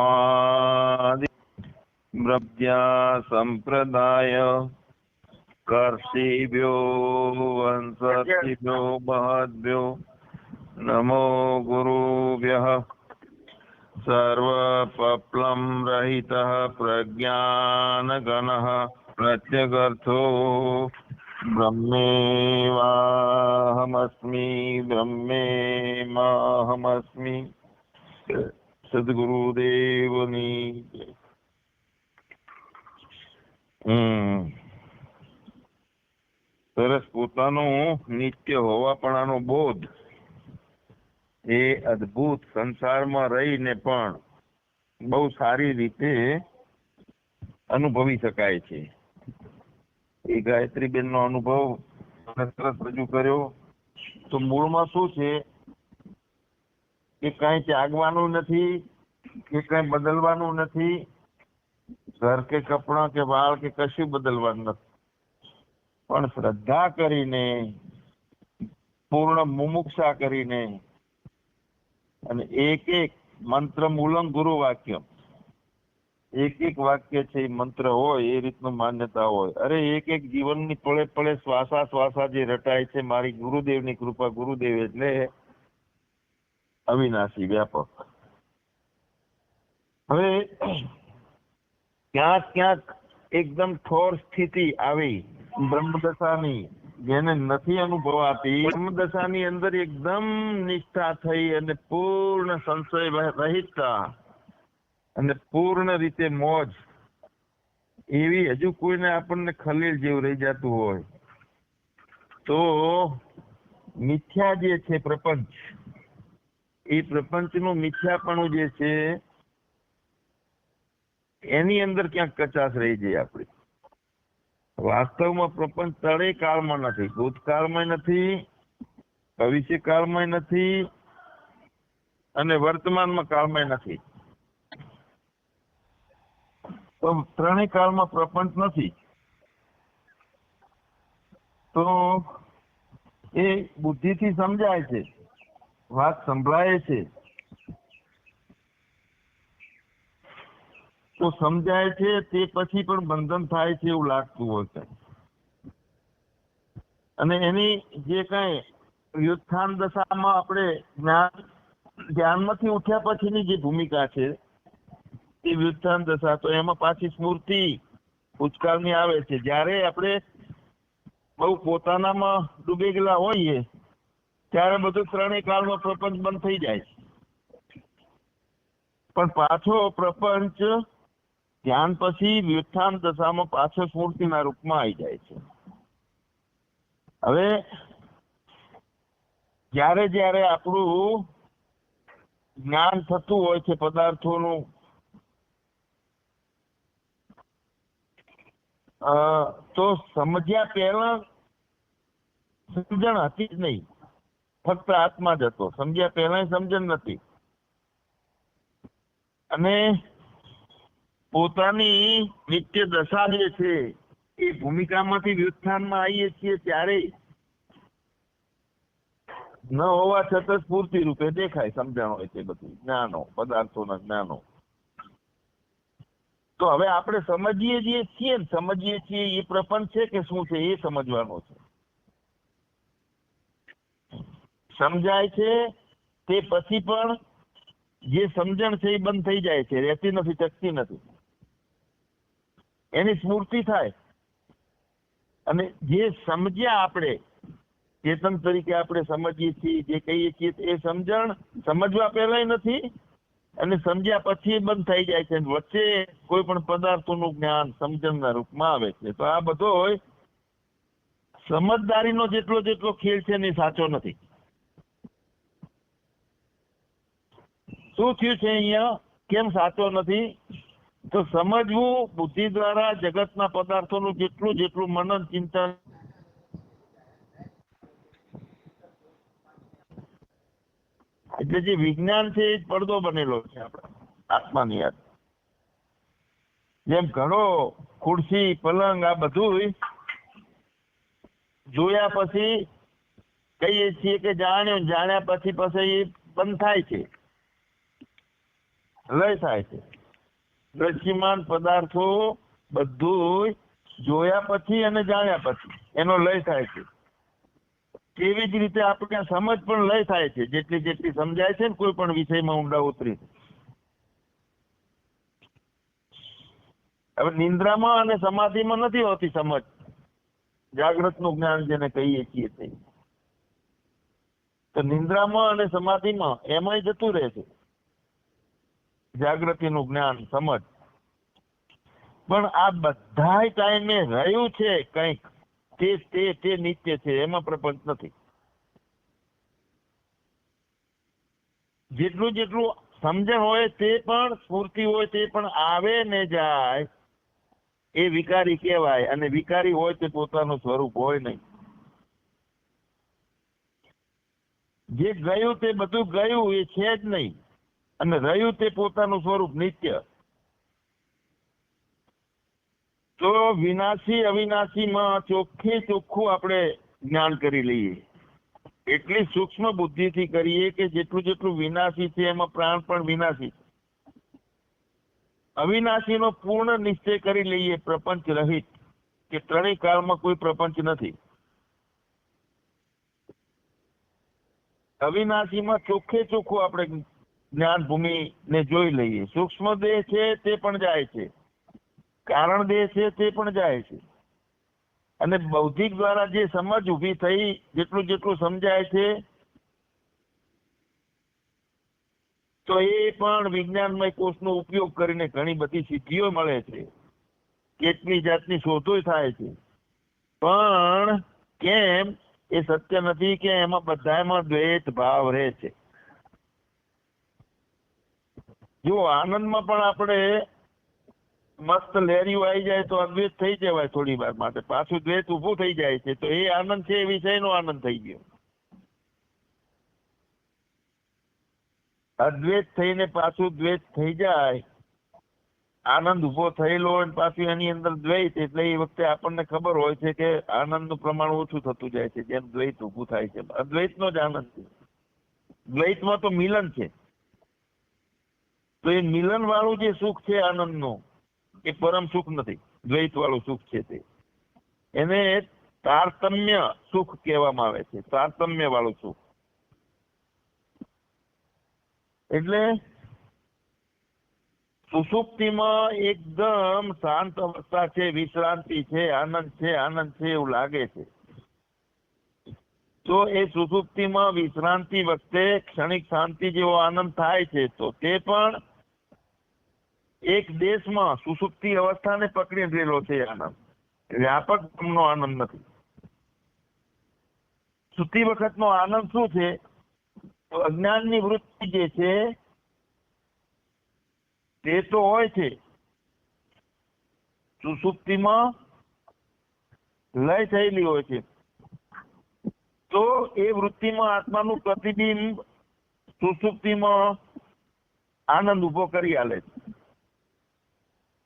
સમાધિ બ્રભ્યા સંપ્રદાય કર્ષિભ્યો વંશભ્યો મહદ્ભ્યો નમો ગુરુભ્ય સર્વપપ્લમ રહિત પ્રજ્ઞાનગણ પ્રત્યગર્થો બ્રહ્મેવાહમસ્મિ બ્રહ્મેમાહમસ્મિ સદગુરુદેવની. હમ સરસ પોતાનો નિત્ય હોવાપણાનો બોધ એ અદ્ભુત સંસારમાં રહીને પણ બહુ સારી રીતે અનુભવી શકાય છે। એ ગાયત્રીબેન નો અનુભવ સરસ રજૂ કર્યો, તો મૂળમાં શું છે? કે કઈ ત્યાગવાનું નથી, કે કઈ બદલવાનું નથી. ઘર કે કપડાં કે વાળ કે કશું બદલવાનું નથી. પણ શ્રદ્ધા કરીને, પૂર્ણ મુમુક્ષા કરીને અને એક એક મંત્ર મૂલમ ગુરુ વાક્ય એક એક વાક્ય છે એ મંત્ર હોય, એ રીતનું માન્યતા હોય. અરે એક એક જીવનની પળે પળે શ્વાસા શ્વાસા જે રટાય છે, મારી ગુરુદેવની કૃપા ગુરુદેવ એટલે અવિનાશી વ્યાપક હવે ક્યાંક ક્યાંક એકદમ ઠોર સ્થિતિ આવી. બ્રહ્મદશાની, જેને નથી અનુભવાતી, બ્રહ્મદશાની અંદર એકદમ નિષ્ઠા થઈ અને પૂર્ણ સંશય રહિતતા અને પૂર્ણ રીતે મોજ. એવી હજુ કોઈને આપણને ખલીલ જેવું રહી જતું હોય. તો મિથ્યા જે છે પ્રપંચ એ પ્રપંચનું મિથ્યાપણું જે છે, એની અંદર ક્યાંક કચાશ રહી જાય આપણી. વાસ્તવમાં પ્રપંચ તળે કાળમાં નથી ભૂતકાળમાં નથી, ભવિષ્ય કાળમાં નથી, અને વર્તમાનમાં કાળમાં નથી. તો ત્રણેય કાળમાં પ્રપંચ નથી. તો એ બુદ્ધિથી સમજાય છે. વાત સંભળાય છે તો સમજાય છે તે પછી પણ બંધન થાય છે એવું લાગતું હોય છે. અને એની જે કઈ વ્યુત્થાન દશામાં આપણે જ્ઞાન, ધ્યાનમાંથી ઉઠ્યા પછીની જે ભૂમિકા છે, એ વ્યુત્થાન દશા, તો એમાં પાછી સ્મૃતિ ભૂતકાળની આવે છે. જ્યારે આપણે બહુ પોતાનામાં ડૂબી ગયેલા હોઈએ ત્યારે બધું ત્રણેય કાળમાં પ્રપંચ બંધ થઈ જાય પણ પાછો પ્રપંચ ધ્યાન પછી વ્યુત્થાન દશામાં પાછો સ્મૃતિના રૂપમાં આવી જાય છે. હવે જ્યારે જ્યારે આપણું જ્ઞાન થતું હોય છે, પદાર્થોનું તો સમજ્યા પહેલા સમજણ હતી જ નહીં. ફક્ત આત્મા જ હતો. સમજ્યા? પહેલા સમજણ નથી. અને પોતાની નિત્ય દશા જે છે, એ ભૂમિકામાંથી વ્યુત્થાનમાં આવીએ છીએ ત્યારે ન હોવા છતાં સ્ફૂર્તિ રૂપે દેખાય. સમજણ હોય છે બધું. જ્ઞાનો, પદાર્થોના જ્ઞાનો. તો હવે આપણે સમજીએ છીએ સમજીએ છીએ એ પ્રપંચ છે કે શું છે? એ સમજવાનો છે. સમજાય છે, તે પછી પણ જે સમજણ છે એ બંધ થઈ જાય છે, રહેતી નથી, ટકતી નથી. એની સ્મૃતિ થાય. અને જે સમજ્યા આપણે, ચેતન તરીકે આપણે સમજીએ છીએ, જે કહીએ છીએ એ સમજણ સમજવા પહેલાય નથી, અને સમજ્યા પછી બંધ થઈ જાય છે. વચ્ચે કોઈ પણ પદાર્થોનું જ્ઞાન સમજણના રૂપમાં આવે છે. તો આ બધો સમજદારીનો જેટલો જેટલો ખેલ છે એ સાચો નથી. શું થયું છે અહીંયા? કેમ સાચો નથી? તો સમજવું, બુદ્ધિ દ્વારા જગતના પદાર્થોનું જેટલું જેટલું મનન ચિંતન એટલે જે વિજ્ઞાન છે એ પડદો બનેલો છે આપણા, આત્માની યાદ. જેમ ઘણો ખુરશી, પલંગ, આ બધું જોયા પછી કહીએ છીએ કે જાણ્યું, જાણ્યા પછી પછી એ બંધ થાય છે. લય થાય છે. દ્રશ્યમાન પદાર્થો બધું જોયા પછી અને જાણ્યા પછી એનો લય થાય છે. તેવી જ રીતે આપણે સમજ પણ લય થાય છે. જેટલી જેટલી સમજાય છે ને કોઈ પણ વિષયમાં ઊંડા ઉતરી. હવે નિંદ્રામાં અને સમાધિમાં નથી હોતી સમજ. જાગૃતનું જ્ઞાન જેને કહીએ છીએ તે. તો નિંદ્રામાં અને સમાધિમાં એમાંય જતું રહે છે. જાગૃતિનું જ્ઞાન, સમજ. પણ આ બધા ટાઈમે રહ્યું છે કંઈક. તે તે તે નિત્ય છે, એમાં પ્રપંચ નથી. જેટલું જેટલું સમજણ હોય તે પણ, સ્ફૂર્તિ હોય તે પણ આવે ને જાય, એ વિકારી કહેવાય. અને વિકારી હોય તે પોતાનું સ્વરૂપ હોય નહીં. જે ગયું તે બધું ગયું, એ છે જ નહીં. અને રહ્યું તે પોતાનું સ્વરૂપ નિત્ય. તો વિનાશી, અવિનાશીમાં ચોખ્ખે, ચોખ્ખું આપણે જ્ઞાન કરી લઈએ. એટલી સૂક્ષ્મ બુદ્ધિથી કરીએ કે જેટલું જેટલું વિનાશી છે એમાં પ્રાણ પણ વિનાશી છે. અવિનાશીનો પૂર્ણ નિશ્ચય કરી લઈએ પ્રપંચ રહિત, કે ત્રણેય કાળમાં કોઈ પ્રપંચ નથી. અવિનાશીમાં ચોખ્ખે ચોખ્ખું આપણે જ્ઞાન ભૂમિને જોઈ લઈએ. સૂક્ષ્મ દેહ છે તે પણ જાય છે. કારણ દેહ છે તે પણ જાય છે. અને બૌદ્ધિક દ્વારા જે સમજ ઊભી થઈ, જેટલું જેટલું સમજાય છે, તો એ પણ વિજ્ઞાનમય કોષનો ઉપયોગ કરીને ઘણી બધી સિદ્ધિઓ મળે છે. કેટલી જાતની શોધો થાય છે. પણ કેમ? એ સત્ય નથી કે એમાં બધામાં દ્વૈત ભાવ રહે છે. જો આનંદમાં પણ આપણે મસ્ત લહેરીઓ આવી જાય તો અદ્વૈત થઈ જવાય થોડી વાર માટે. પાછું દ્વૈત ઊભું થઈ જાય છે. તો એ આનંદ છે, એ વિષયનો આનંદ થઈ ગયો. અદ્વૈત થઈને પાછું દ્વૈત થઈ જાય, આનંદ ઊભો થયેલો હોય પાછું એની અંદર દ્વૈત, એટલે એ વખતે આપણને ખબર હોય છે કે આનંદનું પ્રમાણ ઓછું થતું જાય છે. જેમ દ્વૈત ઉભું થાય છે. અદ્વૈતનો જ આનંદ છે. દ્વૈતમાં તો મિલન છે. તો એ મિલન વાળું જે સુખ છે આનંદનું, એ પરમ સુખ નથી. દ્વૈત વાળું સુખ છે તે. એને તારતમ્ય સુખ કહેવામાં આવે છે. તારતમ્ય વાળું સુખ. એટલે સુસુપ્તિમાં એકદમ શાંત અવસ્થા છે, વિશ્રાંતિ છે, આનંદ છે આનંદ છે એવું લાગે છે. તો એ સુસુપ્તિમાં વિશ્રાંતિ વખતે ક્ષણિક શાંતિ જેવો આનંદ થાય છે તો તે પણ એક દેશમાં સુસુપ્તિ અવસ્થાને પકડી રહેલો છે આનંદ. વ્યાપક બ્રહ્મનો આનંદ નથી. સુતી વખતનો આનંદ શું છે? અજ્ઞાનની વૃત્તિ જે છે, તે તો હોય છે. સુસુપ્તિમાં લય થયેલી હોય છે. તો એ વૃત્તિમાં આત્માનું પ્રતિબિંબ સુસુપ્તિમાં આનંદ ઊભો કરી આલે છે.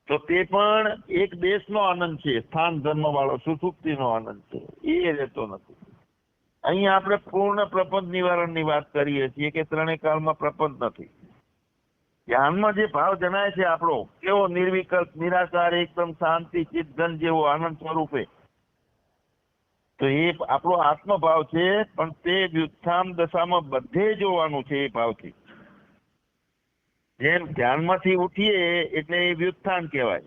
તો તે પણ એક દેશનો આનંદ છે, સ્થાન ધર્મ વાળો સુષુપ્તિનો આનંદ છે. એ રહેતો નથી. અહીં આપણે પૂર્ણ પ્રપંચ નિવારણની વાત કરીએ છીએ કે ત્રણેય કાળમાં પ્રપંચ નથી. ધ્યાનમાં જે ભાવ જણાય છે આપણો, કેવો નિર્વિકલ્પ, નિરાકાર, એકદમ શાંતિ ચિત્તઘન જેવો આનંદ સ્વરૂપે. તો એ આપણો આત્મભાવ છે, પણ તે વ્યુત્થાન દશામાં બધે જોવાનું છે એ ભાવથી. જેમ ધ્યાનમાંથી ઉઠીએ એટલે એ વ્યુત્થાન કહેવાય.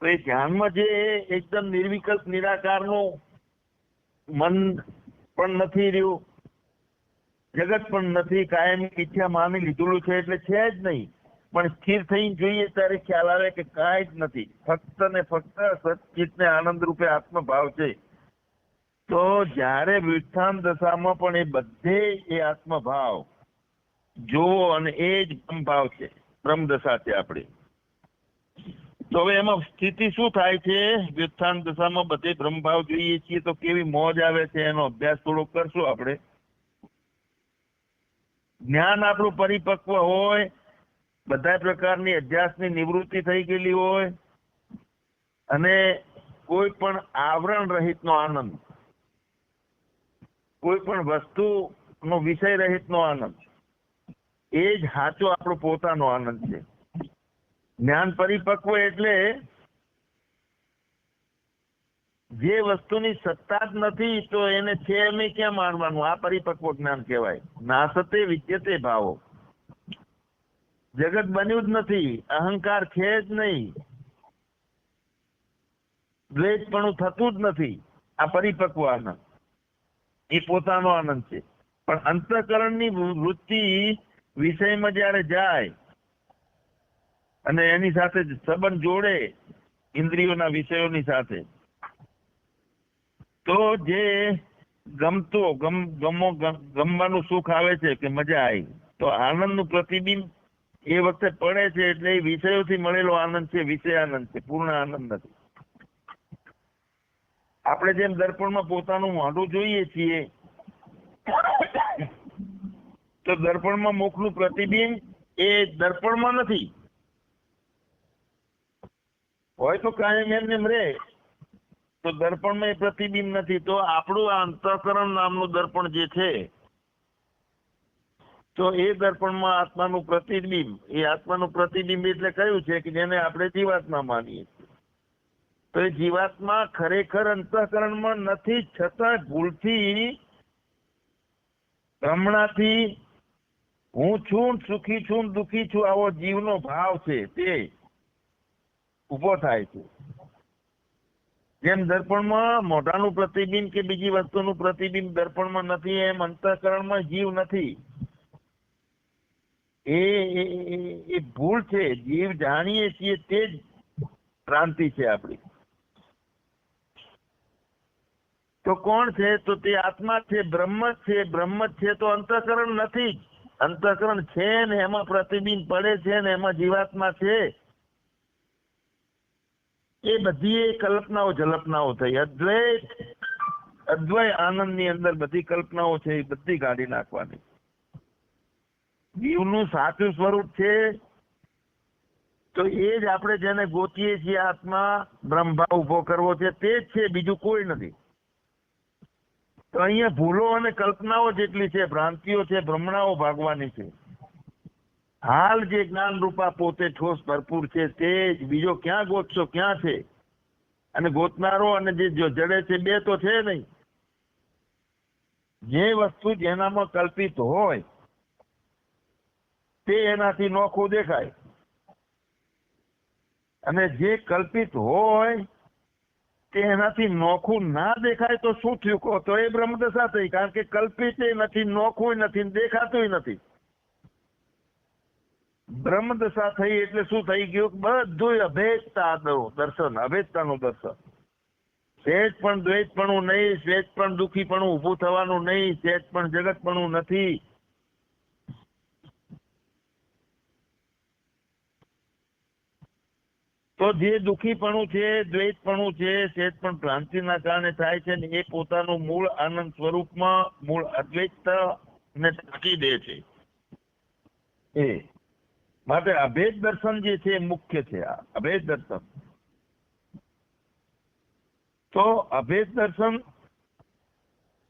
તો એ ધ્યાનમાં જે એકદમ નિર્વિકલ્પ, નિરાકારનું મન પણ નથી રહ્યું, જગત પણ નથી, કાયમ ઈચ્છા માની લીધેલું છે એટલે છે જ નહીં. પણ સ્થિર થઈને જોઈએ ત્યારે ખ્યાલ આવે કે કાંઈ જ નથી. ફક્ત ને ફક્ત સચિત ને આનંદ રૂપે આત્મભાવ છે. તો જ્યારે વ્યુત્થાન દશામાં પણ એ બધે એ આત્મભાવ જોવો અને એ જ બ્રહ્મભાવ છે બ્રહ્મ દશા છે આપણી. તો હવે એમાં સ્થિતિ શું થાય છે? વ્યુત્થાન દશામાં બધે બ્રહ્મભાવ જોઈએ છીએ તો કેવી મોજ આવે છે એનો અભ્યાસ થોડો કરશું આપણે. જ્ઞાન આપણું પરિપક્વ હોય બધા પ્રકારની અધ્યાસની નિવૃત્તિ થઈ ગયેલી હોય, અને કોઈ પણ આવરણ રહિતનો આનંદ, કોઈ પણ વસ્તુનો વિષય રહિતનો આનંદ એ જ સાચો આપણો પોતાનો આનંદ છે. જ્ઞાન પરિપક્વ એટલે જે વસ્તુની સત્તા જ નથી, તો એને છે એમ ક્યાં માનવાનું? આ પરિપક્વ જ્ઞાન કહેવાય. નાસતે વિદ્યતે ભાવો. જગત બન્યું જ નથી, અહંકાર છે જ નહીં. દ્વેષપણું થતું જ નથી, આ પરિપક્વ આનંદ. એ પોતાનો આનંદ છે. પણ અંતઃકરણની વૃત્તિ વિષયમાં જ્યારે જાય અને એની સાથે સંબંધ જોડે ઇન્દ્રિયોના વિષયોની સાથે, તો જે ગમતો, ગમ, ગમો ગમવાનું સુખ આવે છે કે મજા આવી, તો આનંદનું પ્રતિબિંબ એ વખતે પડે છે એટલે એ વિષયોથી મળેલો આનંદ છે, વિષય આનંદ છે, પૂર્ણ આનંદ નથી. આપણે જેમ દર્પણમાં પોતાનું મોઢું જોઈએ છીએ તો દર્પણમાં મુખનું પ્રતિબિંબ એ દર્પણમાં નથી. હોય તો કાયમ એમને એમ રે તો દર્પણમાં એ પ્રતિબિંબ નથી. તો આપણું આ અંતઃકરણ નામનું દર્પણ જે છે, તો એ દર્પણમાં આત્માનું પ્રતિબિંબ, એ આત્માનું પ્રતિબિંબ એટલે કયું છે કે જેને આપણે જીવાત્મા માનીએ તો એ જીવાત્મા ખરેખર અંતઃકરણમાં નથી, છતાં ભૂલથી ભ્રમણાથી હું છું સુખી છું દુખી છું, આવો જીવનો ભાવ છે તે ઊભો થાય છે. જેમ દર્પણમાં મોઢાનું પ્રતિબિંબ કે બીજી વસ્તુનું પ્રતિબિંબ દર્પણમાં નથી, એમ અંતઃકરણમાં જીવ નથી. એ, એ- ભૂલ છે, જીવ જાણીએ છીએ તે જ ક્રાંતિ છે આપણી. તો કોણ છે? તો તે આત્મા છે, બ્રહ્મ છે બ્રહ્મ છે, તો અંતઃકરણ નથી જ. અંતઃકરણ છે ને, એમાં પ્રતિબિંબ પડે છે ને, એમાં જીવાત્મા છે. એ બધી એ કલ્પનાઓ જલ્પનાઓ થઈ. અદ્વૈત અદ્વૈત આનંદની અંદર બધી કલ્પનાઓ છે, એ બધી કાઢી નાખવાની. જીવનું સાચું સ્વરૂપ છે. તો એ જ આપણે જેને ગોતીએ છીએ આત્મા બ્રહ્મભાવ ઊભો કરવો છે, તે જ છે, બીજું કોઈ નથી. તો અહીંયા ભૂલો અને કલ્પનાઓ જેટલી છે, ભ્રાંતિઓ છે, ભ્રમણાઓ ભાગવાની છે. હાલ જે જ્ઞાન રૂપા પોતે ઠોસ ભરપૂર છે, તે જ બીજો ક્યાં ગોતશો, ક્યાં છે? અને ગોતનારો અને જે જડે છે, બે તો છે નહીં. જે વસ્તુ જેનામાં કલ્પિત હોય, તે એનાથી નોખું દેખાય. અને જે કલ્પિત હોય તે એનાથી નોખું ના દેખાય તો શું થયું? તો એ બ્રહ્મદશા થઈ કારણ કે કલ્પિત નથી નોખું નથી દેખાતું નથી. બ્રહ્મદશા થઈ એટલે શું થઈ ગયું? બધું અભેદતા દર્શન, અભેદતાનું દર્શન. સેજ પણ દ્વૈતપણું નહીં સેજ પણ દુઃખીપણું ઊભું થવાનું નહીં સેજ પણ જગતપણું નથી. તો જે દુઃખીપણું છે, દ્વૈતપણું છે સેજ પણ ભ્રાંતિના કારણે થાય છે ને એ પોતાનું મૂળ આનંદ સ્વરૂપમાં મૂળ અદ્વૈત ને ઢાંકી દે છે. એ માટે અભેદ દર્શન જે છે મુખ્ય છે આ, અભેદ દર્શન. તો અભેદ દર્શન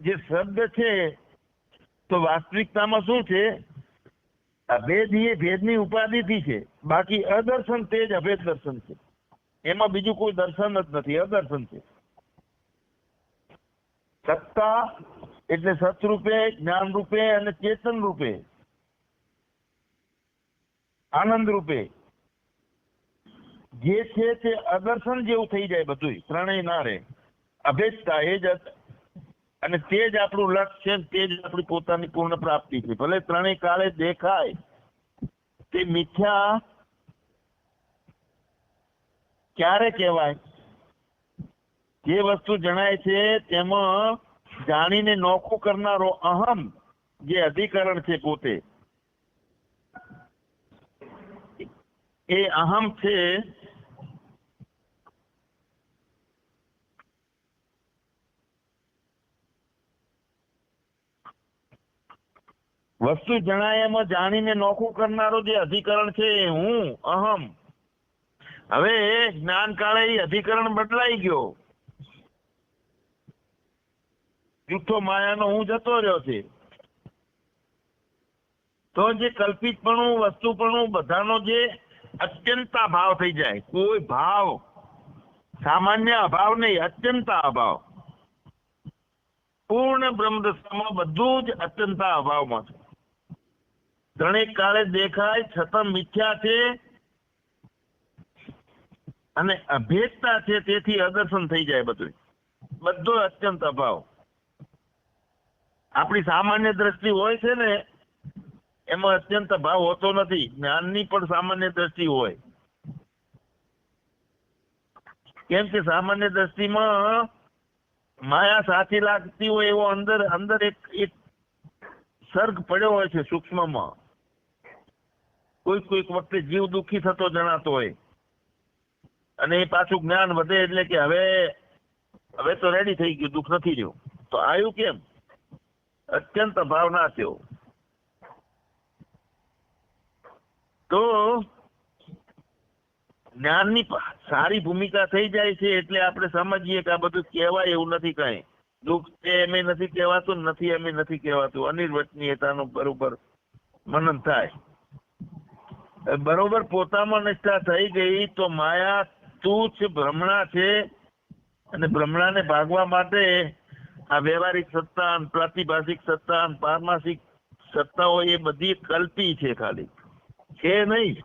જે શબ્દ છે, તો વાસ્તવિકતામાં શું છે? અભેદ એ ભેદની ઉપાધિથી છે. બાકી અદર્શન તે જ અભેદ દર્શન છે. એમાં બીજું કોઈ દર્શન જ નથી. અદર્શન છે. સત્તા એટલે સતરૂપે જ્ઞાન રૂપે અને ચેતન રૂપે આનંદ રૂપે જે છે તે અદર્શન જેવું થઈ જાય બધું ત્રણેય ના રહે. અભેદતા એ જ અને તે જ આપણું લક્ષ્ય છે તે જ આપણી પોતાની પૂર્ણ પ્રાપ્તિ છે. ભલે ત્રણેય કાળે દેખાય, તે મિથ્યા ક્યારે કહેવાય? જે વસ્તુ જણાય છે તેમાં જાણીને નોખું કરનારો અહમ જે અધિકરણ છે પોતે, એ અહમ છે વસ્તુ જણાય એમ જાણીને નોખું કરનારો જે અધિકરણ છે હું, અહમ. હવે જ્ઞાન કાળે અધિકરણ બદલાઈ ગયો. જૂઠો માયાનો હું જતો રહ્યો છે. તો જે કલ્પિતપણું, વસ્તુપણું બધાનો જે અત્યંતા ભાવ થઈ જાય. કોઈ ભાવ, સામાન્ય અભાવ નહીં, અત્યંતા અભાવ. પૂર્ણ બ્રહ્મદશામાં બધું જ અત્યંતા અભાવમાં છે. ત્રણેક કાળે દેખાય, છતાં મિથ્યા છે અને અભેદતા છે, તેથી અદર્શન થઈ જાય બધું. બધો અત્યંત અભાવ. આપણી સામાન્ય દ્રષ્ટિ હોય છે ને, એમાં અત્યંત અભાવ હોતો નથી. જ્ઞાનની પણ સામાન્ય દ્રષ્ટિ હોય. કેમ કે સામાન્ય દ્રષ્ટિમાં માયા સાચી લાગતી હોય એવો અંદર અંદર એક એક સર્ગ પડ્યો હોય છે સૂક્ષ્મમાં. કોઈક કોઈક વખતે જીવ દુઃખી થતો જણાતો હોય. અને એ પાછું જ્ઞાન વધે એટલે કે હવે હવે તો રેડી થઈ ગયું, દુઃખ નથી રહ્યું. તો આવ્યું કેમ? અત્યંત ભાવના થયો તો જ્ઞાનની સારી ભૂમિકા થઈ જાય છે એટલે આપણે સમજીએ કે આ બધું કહેવાય એવું નથી કાંઈ. દુઃખ છે એમ નથી કહેવાતું, નથી એમ નથી કહેવાતું. અનિર્વચનીયતાનું બરોબર મનન થાય. બરોબર, પોતામાં નિષ્ઠા થઈ ગઈ તો માયા તુચ્છ ભ્રમણા છે અને ભ્રમણાને ભાગવા માટે આ વ્યવહારિક સત્તા, પ્રાતિભાષિક સત્તા, પારમાસિક સત્તાઓ એ બધી કલ્પી છે ખાલી. છે નહીં.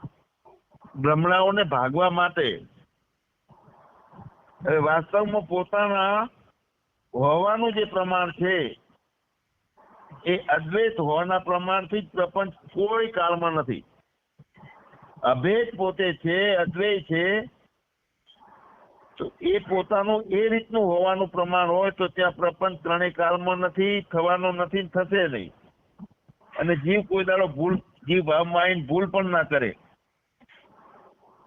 ભ્રમણાઓને ભાગવા માટે. હવે વાસ્તવમાં પોતાના હોવાનું જે પ્રમાણ છે, એ અદ્વૈત હોવાના પ્રમાણથી જ પ્રપંચ કોઈ કાળમાં નથી. અભેદ પોતે છે અદ્વૈત છે, તો એ પોતાનું એ રીતનું હોવાનું પ્રમાણ હોય તો ત્યાં પ્રપંચ ત્રણેય કાળમાં નથી, થવાનો નથી થશે નહીં. અને જીવ કોઈ દાડો ભૂલ, જીવ ભાવમાં આવીને ભૂલ પણ ના કરે.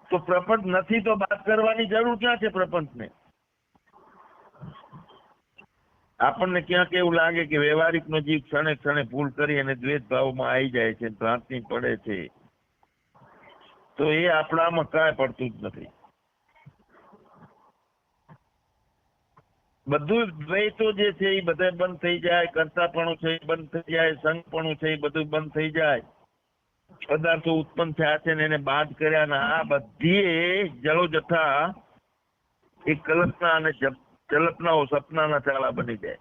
તો પ્રપંચ નથી તો બાદ કરવાની જરૂર ક્યાં છે પ્રપંચને? આપણને ક્યાંક એવું લાગે કે વ્યવહારિક નો જીવ ક્ષણે ક્ષણે ભૂલ કરી અને દ્વેષ ભાવમાં આવી જાય છે ભ્રાંતિ પડે છે. તો એ આપણામાં કાંઈ પડતું જ નથી. બધું દ્વૈતો જે છે એ બધા બંધ થઈ જાય, કર્તાપણું છે બંધ થઈ જાય, સંગપણું છે એ બધું બંધ થઈ જાય. પદાર્થો ઉત્પન્ન થયા છે ને એને બાદ કર્યા ને આ બધી જળો જથ્થા એ કલ્પના અને કલ્પનાઓ સપનાના ચાળા બની જાય.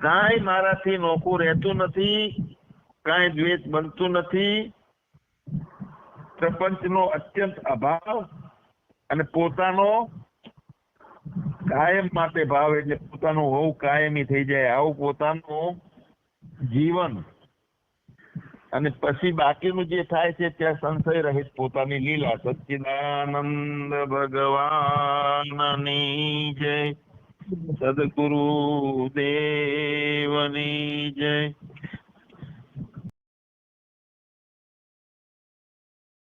કાંઈ મારાથી નોખું રહેતું નથી, કાંઈ દ્વેષ બનતું નથી પ્રપંચનો અત્યંત અભાવ અને પોતાનો કાયમ માટે ભાવ એટલે પોતાનું હોવું કાયમી થઈ જાય. આવું પોતાનું જીવન અને પછી બાકીનું જે થાય છે ત્યાં સંશય રહિત પોતાની લીલા. સચ્ચિદાનંદ ભગવાનની જય. સદગુરુ દેવની જય.